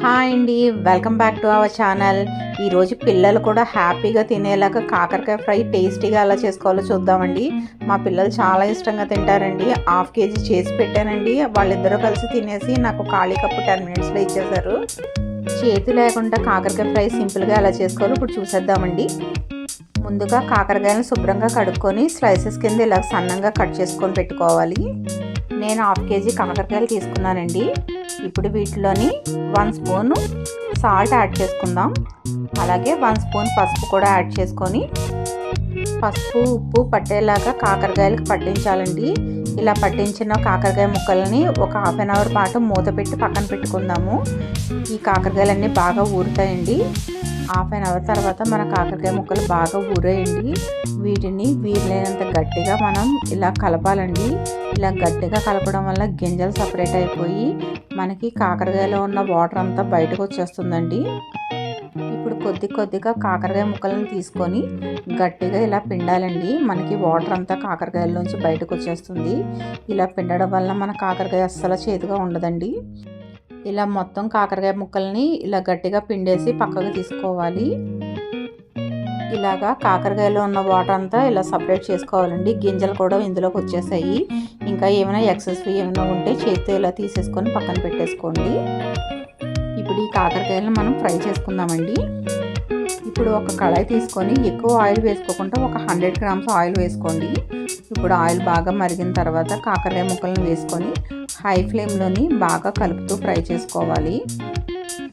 Hi అండి. Welcome back to our channel. ఈరోజు పిల్లలు కూడా హ్యాపీగా తినేలాగా కాకరకాయ ఫ్రై టేస్టీగా ఎలా చేసుకోవాలో చూద్దామండి. మా పిల్లలు చాలా ఇష్టంగా తింటారండి. హాఫ్ కేజీ చేసి పెట్టానండి. వాళ్ళిద్దరూ కలిసి తినేసి నాకు ఖాళీ కప్పు టెన్ మినిట్స్లో ఇచ్చేశారు. చేతి లేకుండా కాకరకాయ ఫ్రై సింపుల్గా ఎలా చేసుకోవాలో ఇప్పుడు చూసేద్దామండి. ముందుగా కాకరకాయలను శుభ్రంగా కడుక్కొని స్లైసెస్ కింద ఇలా సన్నంగా కట్ చేసుకొని పెట్టుకోవాలి. నేను హాఫ్ కేజీ కాకరకాయలు తీసుకున్నానండి. ఇప్పుడు వీటిలోని వన్ స్పూన్ సాల్ట్ యాడ్ చేసుకుందాం. అలాగే వన్ స్పూన్ పసుపు కూడా యాడ్ చేసుకొని పసుపు ఉప్పు పట్టేలాగా కాకరకాయలకు పట్టించాలండి. ఇలా పట్టించిన కాకరకాయ ముక్కలని ఒక హాఫ్ అన్ అవర్ పాటు మూత పెట్టి పక్కన పెట్టుకుందాము. ఈ కాకరకాయలన్నీ బాగా ఊరుతాయండి. హాఫ్ అన్ అవర్ తర్వాత మన కాకరకాయ ముక్కలు బాగా ఊరేయండి. వీటిని వీలైనంత గట్టిగా మనం ఇలా కలపాలండి. ఇలా గట్టిగా కలపడం వల్ల గింజలు సపరేట్ అయిపోయి మనకి కాకరకాయలో ఉన్న వాటర్ అంతా బయటకు వచ్చేస్తుందండి. ఇప్పుడు కొద్ది కొద్దిగా కాకరకాయ ముక్కలను తీసుకొని గట్టిగా ఇలా పిండాలండి. మనకి వాటర్ అంతా కాకరకాయల్లోంచి బయటకు వచ్చేస్తుంది. ఇలా పిండడం వల్ల మన కాకరకాయ అస్సలు చేదుగా ఉండదండి. ఇలా మొత్తం కాకరకాయ ముక్కల్ని ఇలా గట్టిగా పిండేసి పక్కకు తీసుకోవాలి. ఇలాగా కాకరకాయలో ఉన్న వాటర్ అంతా ఇలా సపరేట్ చేసుకోవాలండి. గింజలు కూడా ఇందులోకి వచ్చేసాయి. ఇంకా ఏమైనా ఎక్సెస్ ఏమైనా ఉంటే చేతితో ఇలా తీసేసుకొని పక్కన పెట్టేసుకోండి. ఇప్పుడు ఈ కాకరకాయలను మనం ఫ్రై చేసుకుందామండి. ఇప్పుడు ఒక కళాయి తీసుకొని ఎక్కువ ఆయిల్ వేసుకోకుండా ఒక హండ్రెడ్ గ్రామ్స్ ఆయిల్ వేసుకోండి. ఇప్పుడు ఆయిల్ బాగా మరిగిన తర్వాత కాకరకాయ ముక్కలను వేసుకొని హై ఫ్లేమ్లోని బాగా కలుపుతూ ఫ్రై చేసుకోవాలి.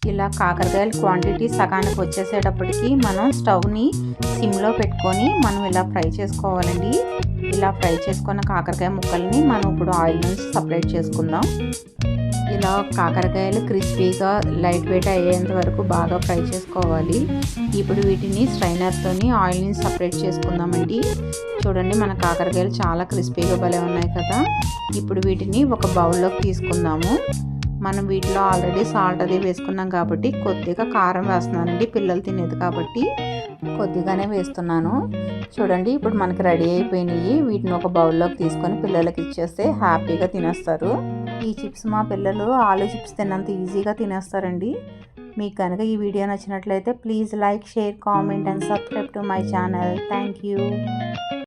ఇలా కాకరకాయల క్వాంటిటీ సగానికి వచ్చేసేటప్పటికి మనం స్టవ్ని సిమ్లో పెట్టుకొని మనం ఇలా ఫ్రై చేసుకోవాలండి. ఇలా ఫ్రై చేసుకున్న కాకరకాయ ముక్కల్ని మనం ఇప్పుడు ఆయిల్ నుంచి సపరేట్ చేసుకుందాం. ఇలా కాకరకాయలు క్రిస్పీగా లైట్ వెయిట్ అయ్యేంత వరకు బాగా ఫ్రై చేసుకోవాలి. ఇప్పుడు వీటిని స్ట్రైనర్తోని ఆయిల్ని సపరేట్ చేసుకుందామండి. చూడండి మన కాకరకాయలు చాలా క్రిస్పీగా భలే ఉన్నాయి కదా. ఇప్పుడు వీటిని ఒక బౌల్లోకి తీసుకుందాము. మనం వీటిలో ఆల్రెడీ సాల్ట్ అది వేసుకున్నాం కాబట్టి కొద్దిగా కారం వేస్తున్నానండి. పిల్లలు తినేది కాబట్టి కొద్దిగానే వేస్తున్నాను. చూడండి ఇప్పుడు మనకి రెడీ అయిపోయినాయి. వీటిని ఒక బౌల్లోకి తీసుకొని పిల్లలకి ఇచ్చేస్తే హ్యాపీగా తినేస్తారు. ఈ చిప్స్ మా పిల్లలు ఆలు చిప్స్ తిన్నంత ఈజీగా తినేస్తారండి. మీకు కనుక ఈ వీడియో నచ్చినట్లయితే please like share comment and subscribe to my channel. Thank you.